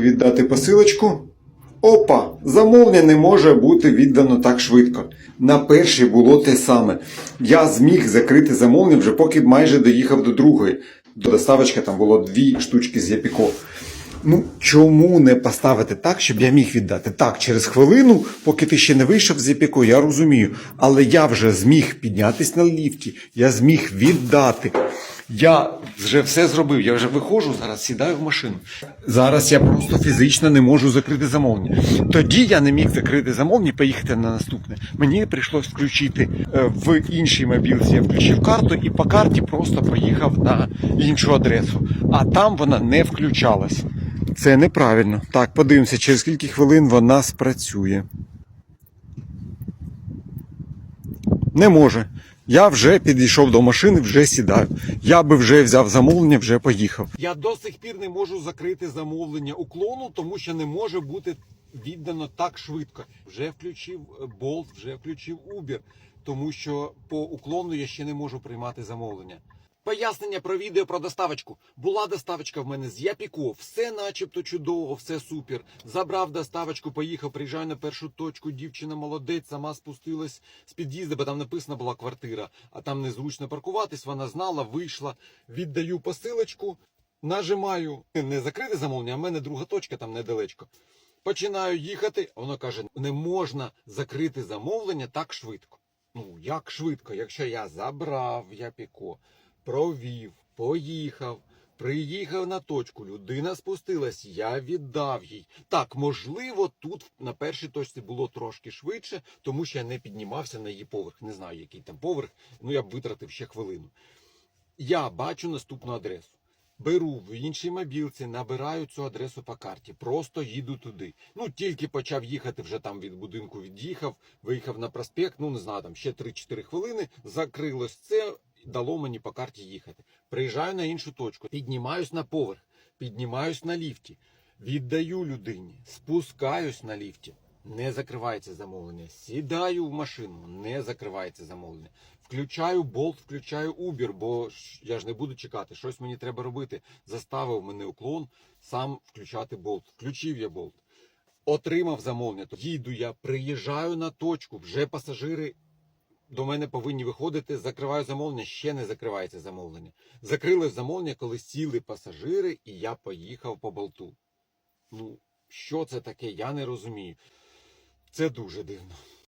Віддати посилочку. Опа! Замовлення не може бути віддано так швидко. На першій було те саме. Я зміг закрити замовлення вже поки майже доїхав до другої. До доставочки там було дві штучки з Япіко. Ну, чому не поставити так, щоб я міг віддати? Так, через хвилину, поки ти ще не вийшов з Япіко, я розумію. Але я вже зміг піднятись на ліфті, я зміг віддати. Я вже все зробив, я вже виходжу, зараз сідаю в машину. Зараз я просто фізично не можу закрити замовлення. Тоді я не міг закрити замовлення поїхати на наступне. Мені прийшлось включити е, в іншій мобілці. Я включив карту і по карті просто поїхав на іншу адресу. А там вона не включалась. Це неправильно. Так, подивимося, через скільки хвилин вона спрацює. Не може. Я вже підійшов до машини, вже сідаю. Я би вже взяв замовлення, вже поїхав. Я до сих пір не можу закрити замовлення уклону, тому що не може бути віддано так швидко. Вже включив болт, Bolt, вже включив Uber, тому що по уклону я ще не можу приймати замовлення. Пояснення про відео про доставочку. Була доставочка в мене з Япіко, все начебто чудово, все супер. Забрав доставочку, поїхав, приїжджаю на першу точку. Дівчина молодець, сама спустилась з під'їзду, бо там написана була квартира, а там незручно паркуватись. Вона знала, вийшла, віддаю посилочку, нажимаю не закрити замовлення, а в мене друга точка там недалечко. Починаю їхати, а воно каже: не можна закрити замовлення так швидко. Ну як швидко, якщо я забрав Япіко, провів, поїхав, приїхав на точку, людина спустилась, я віддав їй. Так, можливо, тут на першій точці було трошки швидше, тому що я не піднімався на її поверх. Не знаю, який там поверх, ну я б витратив ще хвилину. Я бачу наступну адресу. Беру в іншій мобілці, набираю цю адресу по карті, просто їду туди. Ну, тільки почав їхати, вже там від будинку від'їхав, виїхав на проспект, ну не знаю, там ще 3-4 хвилини, закрилось це, дало мені по карті їхати. Приїжджаю на іншу точку, піднімаюсь на поверх, піднімаюсь на ліфті, віддаю людині, спускаюсь на ліфті. Не закривається замовлення. Сідаю в машину, не закривається замовлення. Включаю болт, включаю Uber, бо я ж не буду чекати. Щось мені треба робити. Заставив мене уклон сам включати болт. Включив я болт. Отримав замовлення. Їду я, приїжджаю на точку. Вже пасажири до мене повинні виходити. Закриваю замовлення, ще не закривається замовлення. Закрили замовлення, коли сіли пасажири, і я поїхав по болту. Ну, що це таке? Я не розумію. Це дуже дивно.